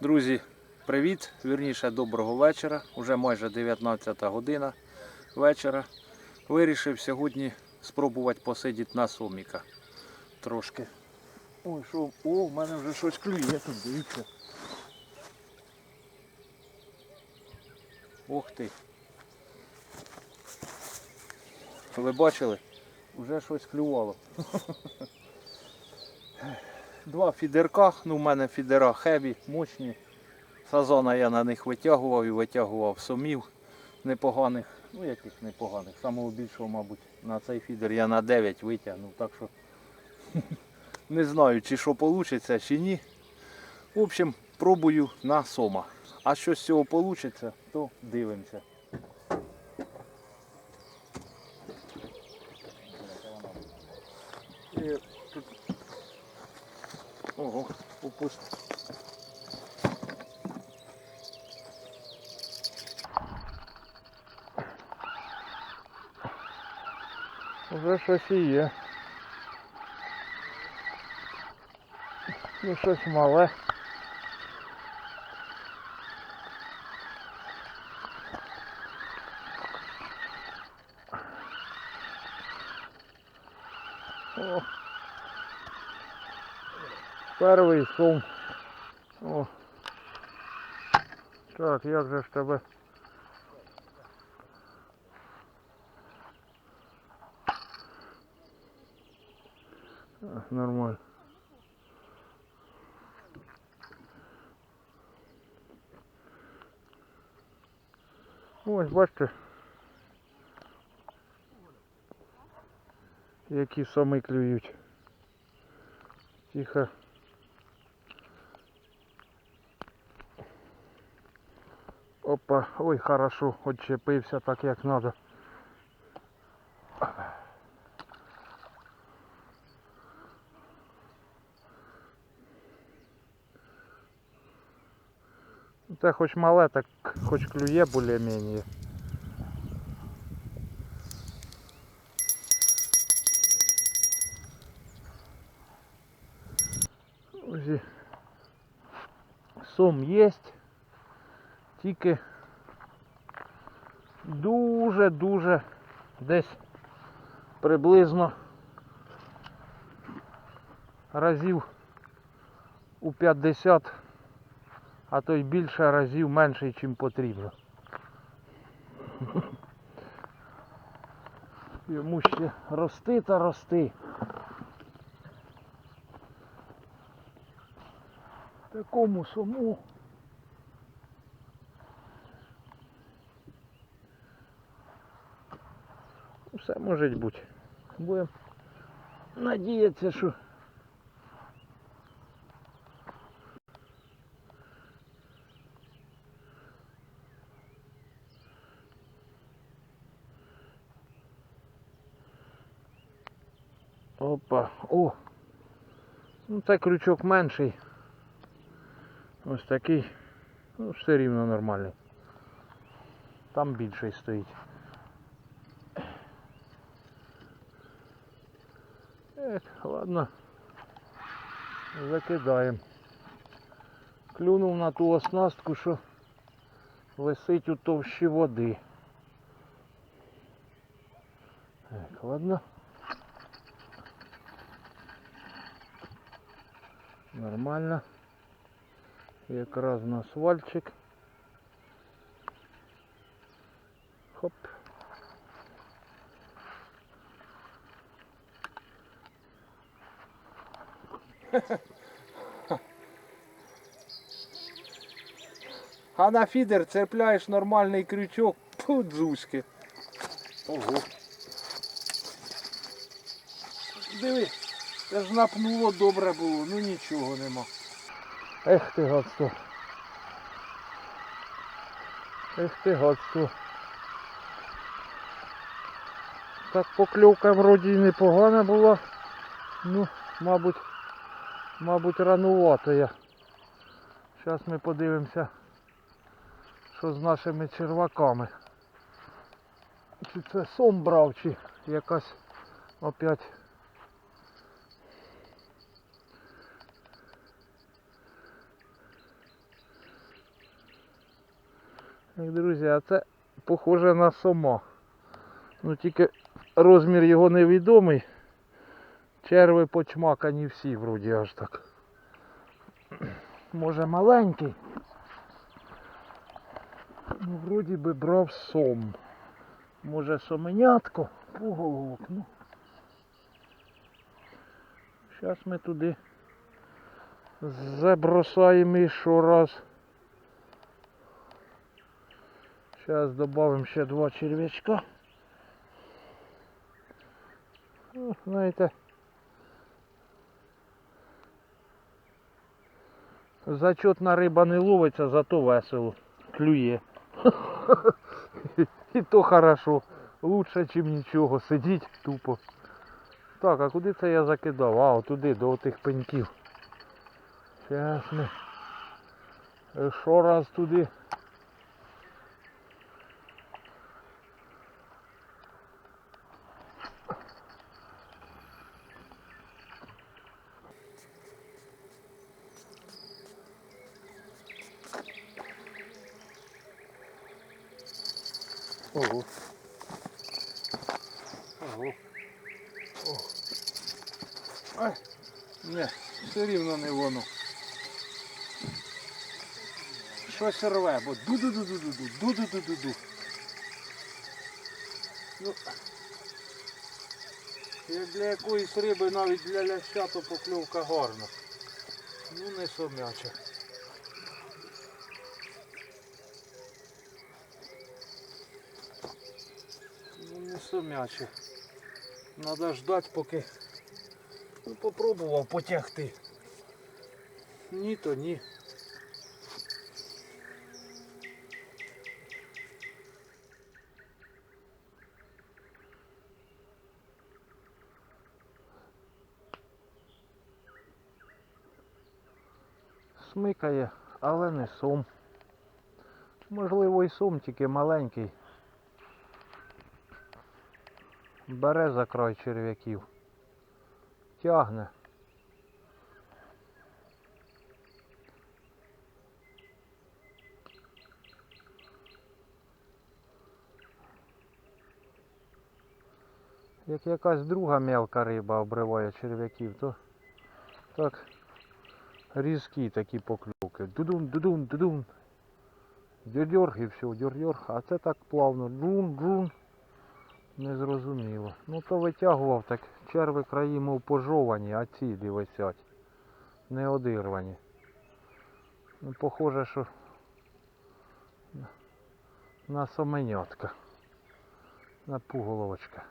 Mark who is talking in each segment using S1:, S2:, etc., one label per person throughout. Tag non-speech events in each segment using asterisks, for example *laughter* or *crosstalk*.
S1: Друзі, привіт! Вірніше, доброго вечора. Уже майже 19 година вечора. Вирішив сьогодні спробувати посидіти на соміка. Трошки. Ой, що? О, в мене вже щось клює тут, дивіться. Ох ти. Ви бачили? Вже щось клювало. *laughs* Два фідерка, ну в мене фідера хеві, мощні. Сазона я на них витягував і витягував сомів непоганих. Ну яких непоганих. Самого більшого, мабуть, на цей фідер я на 9 витягнув. Так що *laughs* не знаю, чи що вийде, чи ні. В общем, пробую на сома. А що з цього вийде, то дивимося. І тут Ого, упуст.
S2: Вже щось є. Ну щось мале. Перший сум. О. Так, як же ж тебе? Нормально. Ось бачите. Які сами клюють. Тихо. Опа, ой, хорошо, отчепився так як надо. Це хоч мале, так хоч клює більш-менш. Ось і Сум є, Тільки дуже-дуже десь приблизно разів у 50 а то й більше разів менший, чим потрібно. *laughs* Йому ще рости та рости. Такому суму. Все може бути. Будемо надіятися, що Опа, о! Ну це крючок менший. Ось такий. Ну, все рівно нормальний. Там більший стоїть. Ех, ладно. Закидаємо. Клюнув на ту оснастку, що висить у товщі води. Так, ладно. Нормально. Якраз на свальчик. Хоп. *laughs*
S1: А на фідер цепляєш нормальний крючок, пу, дзузьки. Ого. Диви, це ж напнуло добре було, ну нічого нема.
S2: Ех ти гадство. Ех ти гадство. Так покльовка вроді і непогана була. Ну, мабуть, мабуть, ранувато я. Зараз ми подивимося, що з нашими черваками. Чи це сом брав, чи якась опять друзі, а це похоже на сома. Ну тільки розмір його невідомий. Черви почмакані всі вроді аж так. Може маленький. Ну, вроді би брав сом. Може соменятко, поголовок, ну. Зараз ми туди забросаємо і раз. Зараз додамо ще два черв'ячка. Ну, знаєте. Зачетна риба не ловиться, зато весело. Клює. *laughs* І то хорошо. Лучше, чим нічого. Сидіть тупо. Так, а куди це я закидав? А, туди, до отих пеньків. Зараз е, Що раз туди. Ого. Ого. О. Ай. Не, все рівно не воно. Щось рве, бо ду-ду-ду-ду-ду-ду, ду-ду-ду-ду-ду. Ну, як для якоїсь риби, навіть для ляща, то покльовка гарна. Ну не сомяча. Не сомяче. Надо ждать, поки ну, попробував потягти. Ні, то ні. Смикає, але не сом. Можливо і сом, тільки маленький. Бере за край черв'яків. Тягне. Як якась друга мелка риба обриває черв'яків, то так різкі такі покльовки. Дудун, дудун, дудун. Дьор-дьор і все, дьор-дьор. А це так плавно. Джун, джун. Незрозуміло. Ну то витягував так черви краї, мов пожовані, а ці де висять. Не одирвані. Ну, похоже, що на- соменятка. На пуголовочка.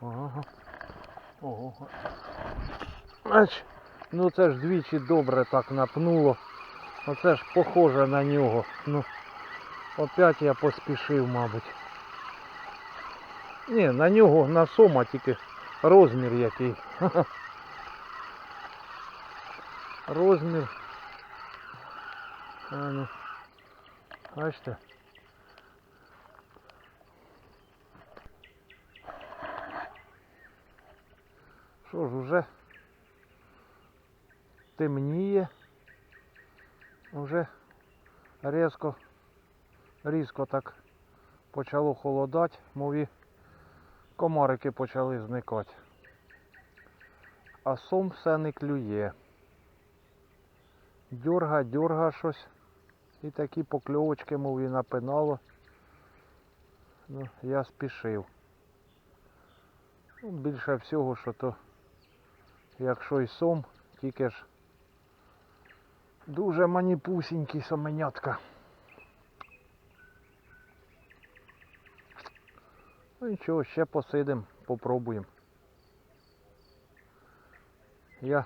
S2: Ага. Ого. Ач. Ну це ж двічі добре так напнуло. Оце ж похоже на нього. Ну, опять я поспішив, мабуть. Ні, на нього на сома тільки розмір який. *laughs* Розмір. А ну. Бачите? Що ж, уже темніє. Уже різко, різко так почало холодати, мові комарики почали зникати. А сом все не клює. Дьорга, дьорга щось. І такі покльовочки, мов і напинало. Ну, я спішив. Ну, більше всього, що то, якщо й сом, тільки ж дуже маніпусінький соменятка. Ну нічого, ще посидим, попробуємо. Я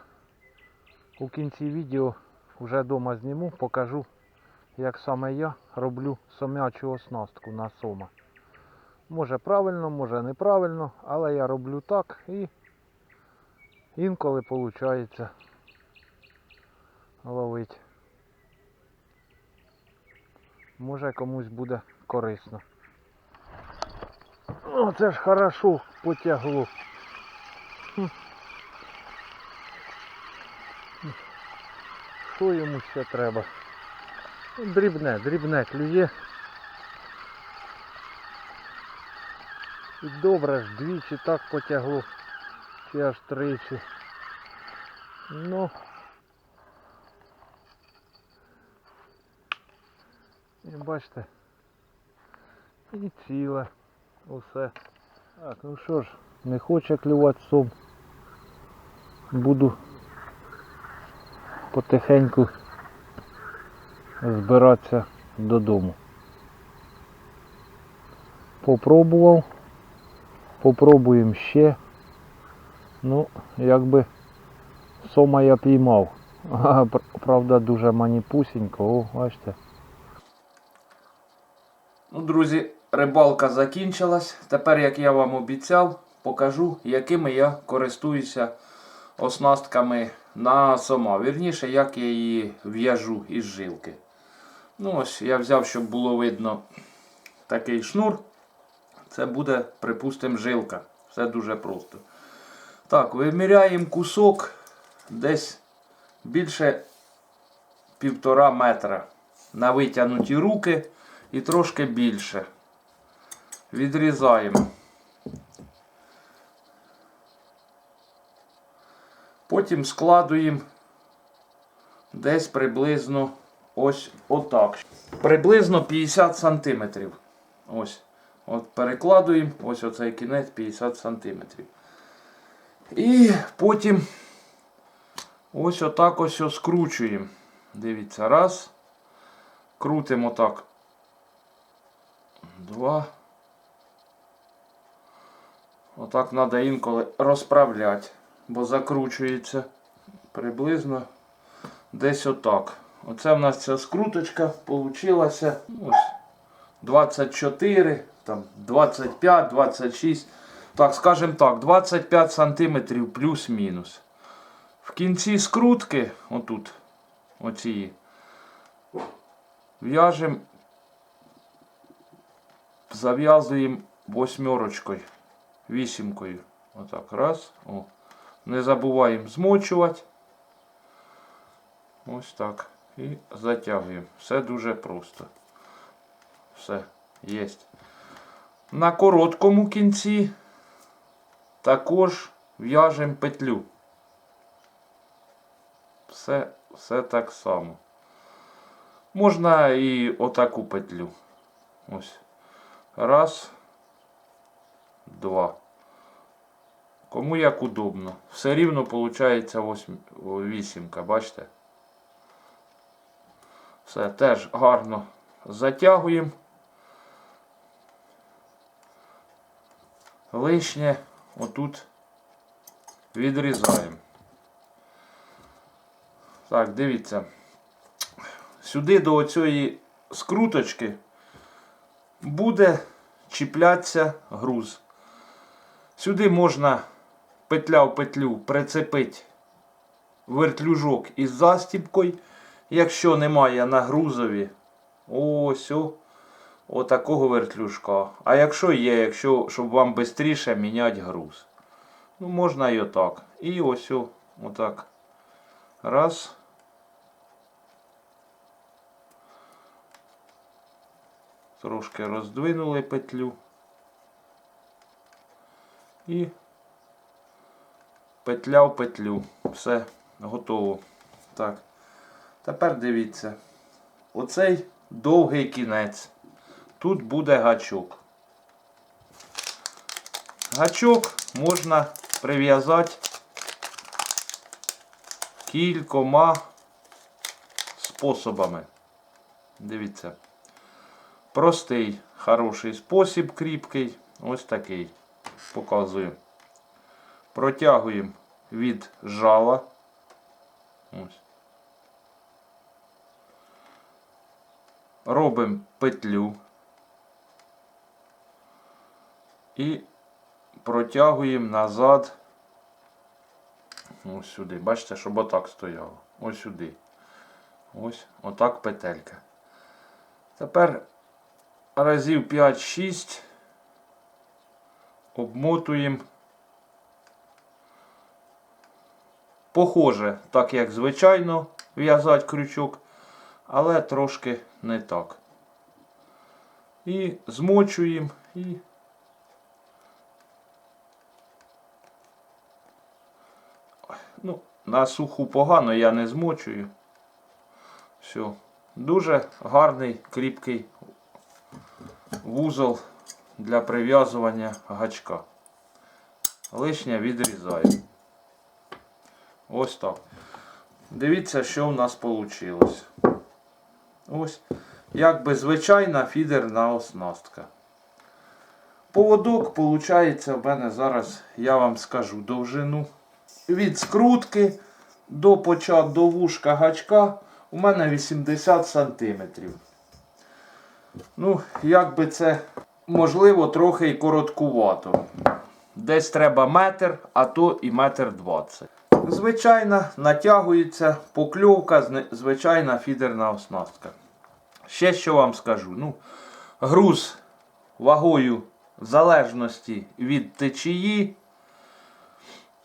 S2: у кінці відео вже вдома зніму, покажу, як саме я роблю сомячу оснастку на сома. Може правильно, може неправильно, але я роблю так і інколи виходить ловить. Може комусь буде корисно. Ну це ж хорошо потягло. Що йому ще треба? Ну, дрібне, дрібне клює. І добре ж двічі так потягло, чи аж тричі. Ну і бачите, і ціле. Усе. Так, ну що ж, не хоче клювати сом. Буду потихеньку збиратися додому. Попробував. Попробуємо ще. Ну, якби сома я піймав. *laughs* А, правда, дуже маніпусінько, о, бачите.
S1: Ну, друзі, рибалка закінчилась. Тепер, як я вам обіцяв, покажу, якими я користуюся оснастками на сома. Вірніше, як я її в'яжу із жилки. Ну, ось я взяв, щоб було видно такий шнур. Це буде, припустимо, жилка. Все дуже просто. Так, виміряємо кусок десь більше півтора метра на витягнуті руки і трошки більше. Відрізаємо. Потім складуємо десь приблизно ось отак. Приблизно 50 сантиметрів. Ось. От перекладуємо, ось оцей кінець 50 сантиметрів. І потім ось отак ось скручуємо. Дивіться, раз. Крутимо так. Два. Отак треба інколи розправляти, бо закручується приблизно десь отак. Оце в нас ця скруточка получилася ось 24, там 25, 26. Так, скажімо так, 25 сантиметрів плюс-мінус. В кінці скрутки, отут, оцієї, в'яжемо, зав'язуємо восьмерочкою, вісімкою. Отак, раз. О. Не забуваємо змочувати. Ось так. І затягуємо. Все дуже просто. Все, є. На короткому кінці також в'яжемо петлю. Все, все так само. Можна і отаку петлю. Ось. Раз, два. Кому як удобно. Все рівно виходить вісімка, бачите? Все теж гарно затягуємо. Лишнє отут відрізаємо. Так, дивіться. Сюди до оцієї скруточки буде чіплятися груз. Сюди можна петля в петлю прицепити вертлюжок із застіпкою. Якщо немає на грузові, ось о, отакого вертлюжка. А якщо є, якщо, щоб вам швидше міняти груз. Ну, можна і отак. І ось о, отак. Раз. Трошки роздвинули петлю. І петля в петлю. Все, готово. Так. Тепер дивіться. Оцей довгий кінець. Тут буде гачок. Гачок можна прив'язати кількома способами. Дивіться. Простий, хороший спосіб, кріпкий. Ось такий. Показую. Протягуємо від жала. Ось. Робимо петлю. І протягуємо назад. Ось сюди. Бачите, щоб отак стояло. Ось сюди. Ось отак петелька. Тепер разів 5-6 обмотуємо. Похоже, так як звичайно, в'язати крючок, але трошки не так. І змочуємо і ну, на суху погано я не змочую. Все. Дуже гарний, кріпкий вузол для прив'язування гачка. Лишнє відрізаю. Ось так. Дивіться, що в нас вийшло. Ось. Якби звичайна фідерна оснастка. Поводок, виходить, в мене зараз, я вам скажу, довжину. Від скрутки до почат до вушка гачка у мене 80 см. Ну, як би це можливо трохи і короткувато. Десь треба метр, а то і метр двадцять. Звичайна натягується покльовка, звичайна фідерна оснастка. Ще що вам скажу. Ну, груз вагою в залежності від течії.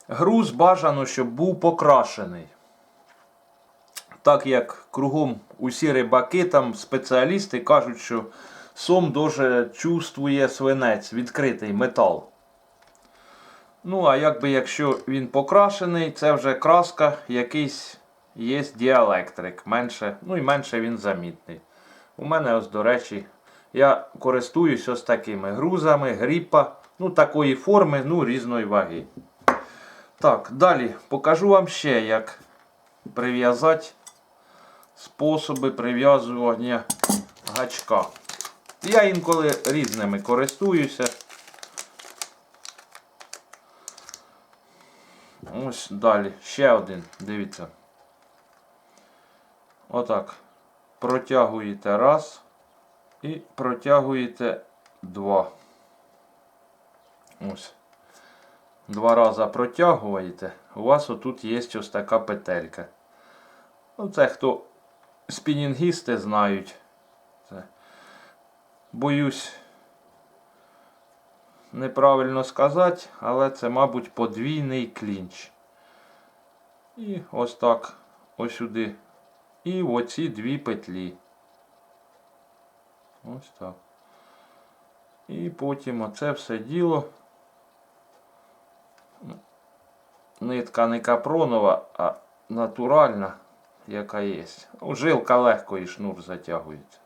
S1: Груз бажано, щоб був покрашений. Так як кругом усі рибаки, там спеціалісти кажуть, що сом дуже чувствує свинець, відкритий метал. Ну, а якби якщо він покрашений, це вже краска, якийсь є діелектрик. Менше, ну і менше він замітний. У мене ось, до речі, я користуюсь ось такими грузами, гріпа, ну такої форми, ну різної ваги. Так, далі покажу вам ще, як прив'язати способи прив'язування гачка. Я інколи різними користуюся. Ось далі. Ще один. Дивіться. Отак. Протягуєте раз і протягуєте два. Ось. Два рази протягуєте. У вас отут є ось така петелька. Ну, це хто спінінгісти знають. Боюсь неправильно сказати, але це, мабуть, подвійний клінч. І ось так, ось сюди. І оці дві петлі. Ось так. І потім оце все діло. Нитка не капронова, а натуральна, яка є. Жилка легко і шнур затягується.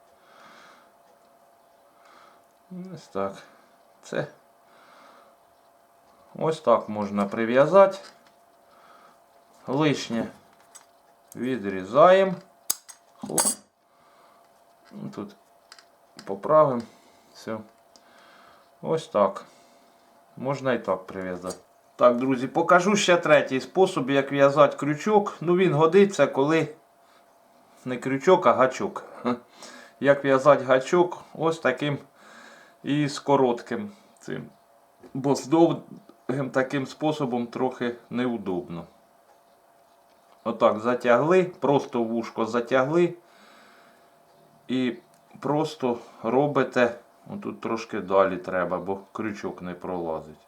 S1: Ось так. Це ось так можна прив'язати. Лишнє відрізаємо. Ну, Тут поправимо. Все. Ось так. Можна і так прив'язати. Так, друзі, покажу ще третій спосіб, як в'язати крючок. Ну, він годиться, коли не крючок, а гачок. Як в'язати гачок ось таким і з коротким цим. Бо з довгим таким способом трохи неудобно. Отак затягли, просто вушко затягли і просто робите, отут трошки далі треба, бо крючок не пролазить.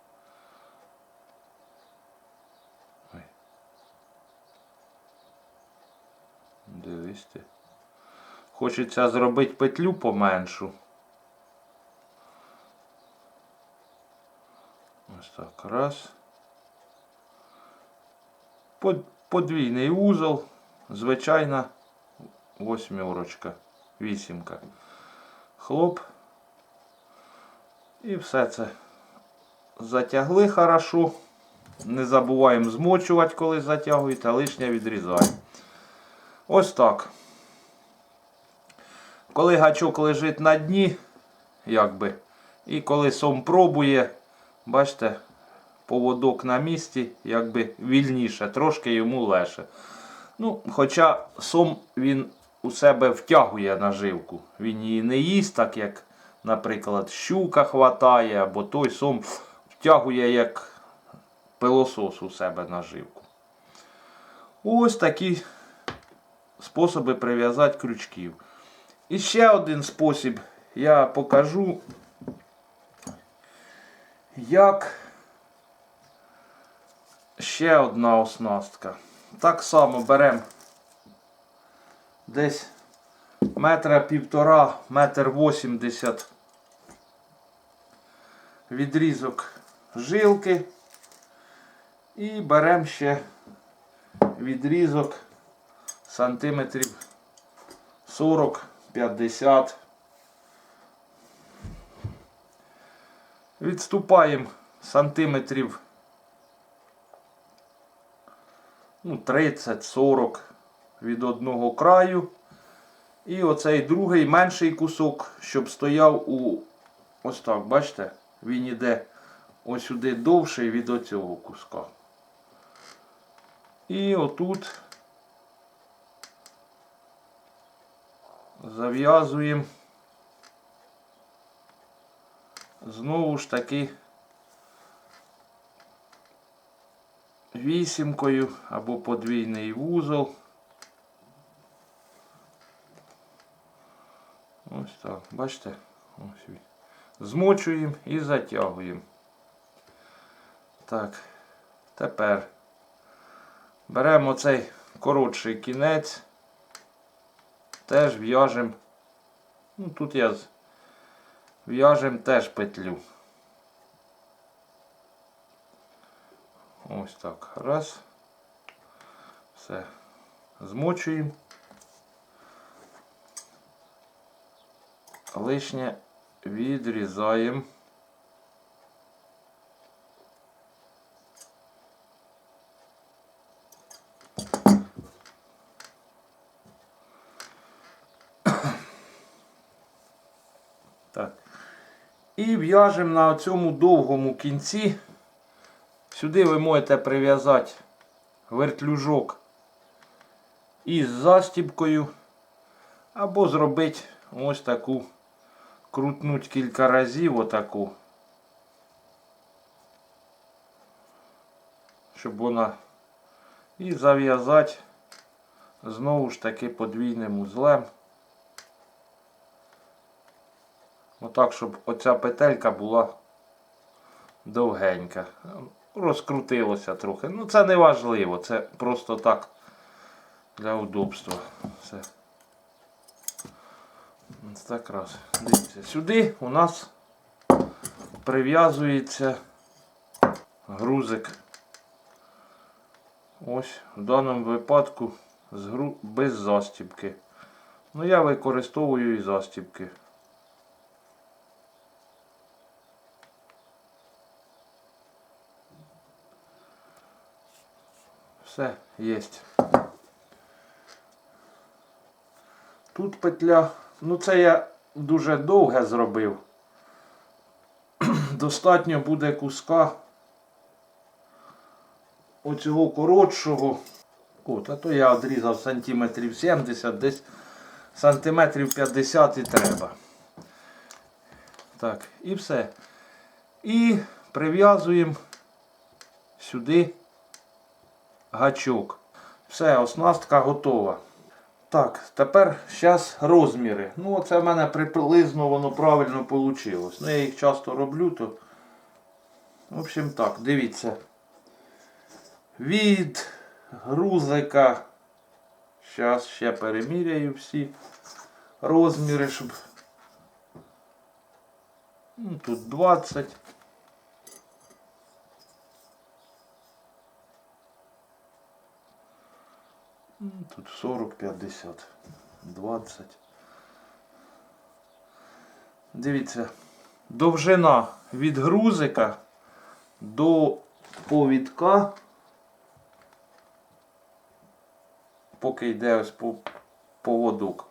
S1: Дивись. Хочеться зробити петлю поменшу. Ось так, раз. Под- Подвійний узол, звичайна восьмерочка, вісімка. Хлоп. І все це затягли хорошо. Не забуваємо змочувати, коли затягуєте, лишнє відрізаємо. Ось так. Коли гачок лежить на дні, якби, і коли сом пробує, бачите, поводок на місці, якби вільніше, трошки йому легше. Ну, Хоча сом він у себе втягує наживку. Він її не їсть, так як, наприклад, щука хватає, або той сом втягує як пилосос у себе наживку. Ось такі способи прив'язати крючків. І ще один спосіб я покажу, як ще одна оснастка. Так само беремо десь метра півтора, метр вісімдесят відрізок жилки і беремо ще відрізок сантиметрів 40-50. Відступаємо сантиметрів ну, 30-40 від одного краю. І оцей другий менший кусок, щоб стояв у ось так, бачите, він іде ось сюди довший від оцього куска. І отут зав'язуємо знову ж таки вісімкою або подвійний вузол. Ось так, бачите? Ось він. Змочуємо і затягуємо. Так, тепер беремо цей коротший кінець, теж в'яжемо. Ну, тут я в'яжемо теж петлю. Ось так. Раз. Все. Змочуємо. Лишнє відрізаємо. Так. І в'яжемо на цьому довгому кінці. Сюди ви можете прив'язати вертлюжок із застібкою. Або зробити ось таку, крутнуть кілька разів отаку. Щоб вона і зав'язати знову ж таки подвійним узлем. Отак, щоб оця петелька була довгенька. Розкрутилося трохи. Ну це не важливо, це просто так для удобства. Все. Ось так раз. Дивіться, сюди у нас прив'язується грузик. Ось в даному випадку без застібки. Ну я використовую і застібки. Все, є. Тут петля, ну це я дуже довге зробив. *clears throat* Достатньо буде куска оцього коротшого. От, а то я відрізав сантиметрів 70, десь сантиметрів 50 і треба. Так, і все. І прив'язуємо сюди гачок. Все, оснастка готова. Так, тепер зараз розміри. Ну, оце в мене приблизно воно правильно вийшло. Ну, я їх часто роблю, то. В общем так, дивіться. Від грузика. Зараз ще переміряю всі розміри, щоб. Ну, тут 20. Тут 40, 50, 20. Дивіться, довжина від грузика до повідка, поки йде ось по поводок.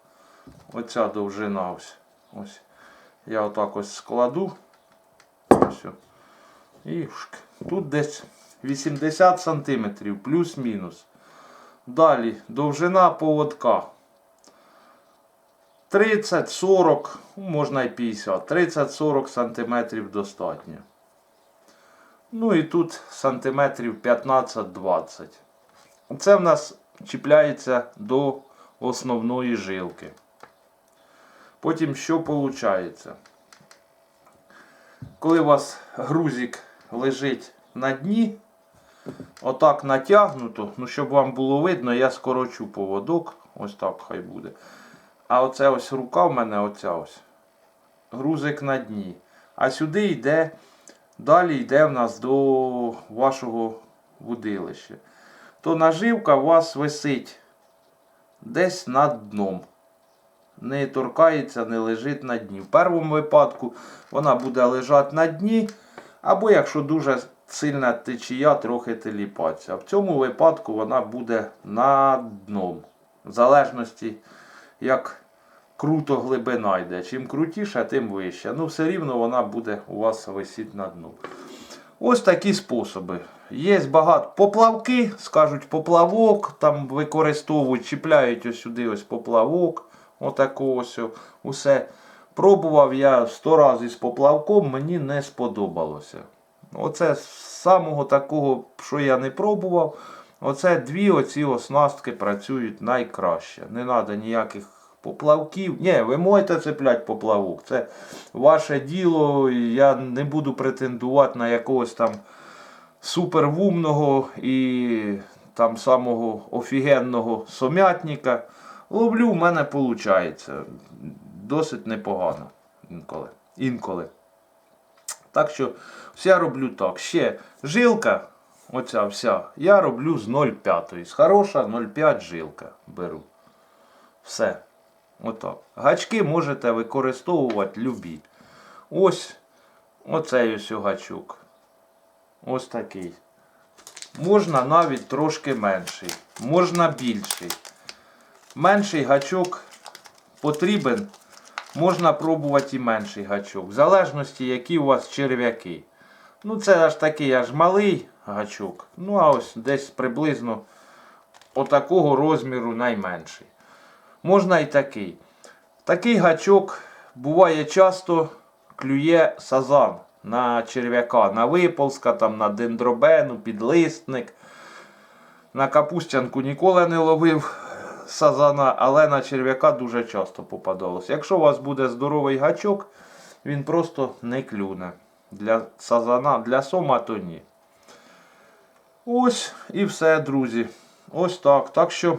S1: Оця довжина ось. Ось. Я отак ось складу. Ось. І тут десь 80 сантиметрів, плюс-мінус. Далі довжина поводка. 30-40, ну, можна і 50, 30-40 сантиметрів достатньо. Ну і тут сантиметрів 15-20. Це в нас чіпляється до основної жилки. Потім що виходить? Коли у вас грузик лежить на дні, отак натягнуто, ну щоб вам було видно, я скорочу поводок. Ось так хай буде. А оце ось рука в мене, оця ось. Грузик на дні. А сюди йде, далі йде в нас до вашого вудилища. то наживка у вас висить десь над дном. Не торкається, не лежить на дні. В першому випадку вона буде лежати на дні, або якщо дуже сильна течія, трохи теліпатися. В цьому випадку вона буде над дном. В залежності, як круто глибина йде. Чим крутіше, тим вище. Ну, все рівно вона буде у вас висіти на дну. Ось такі способи. Є багато поплавки, скажуть поплавок, там використовують, чіпляють ось сюди ось поплавок. Отако ось. Усе. Пробував я сто разів з поплавком, мені не сподобалося. Оце з самого такого, що я не пробував. Оце дві оці оснастки працюють найкраще. Не треба ніяких поплавків. Ні, ви можете цепляти поплавок. Це ваше діло. Я не буду претендувати на якогось там супервумного і там самого офігенного сомятника. Ловлю, в мене виходить. Досить непогано інколи. інколи. Так що я роблю так. Ще жилка, оця вся, я роблю з 0,5. З хороша 0,5 жилка беру. Все. Отак. Гачки можете використовувати любі. Ось оцей ось гачок. Ось такий. Можна навіть трошки менший. Можна більший. Менший гачок потрібен. Можна пробувати і менший гачок. В залежності, які у вас черв'яки. Ну, це аж такий аж малий гачок. Ну, а ось десь приблизно отакого розміру найменший. Можна і такий. Такий гачок буває часто клює сазан на черв'яка, на виползка, там, на дендробену, підлистник. На капустянку ніколи не ловив сазана, але на черв'яка дуже часто попадалось. Якщо у вас буде здоровий гачок, він просто не клюне. Для сазана, для сома то ні. Ось і все, друзі. Ось так. Так що,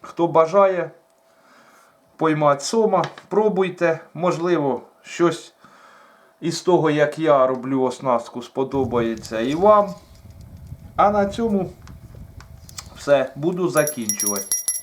S1: хто бажає поймати сома, пробуйте. Можливо, щось із того, як я роблю оснастку, сподобається і вам. А на цьому все, буду закінчувати.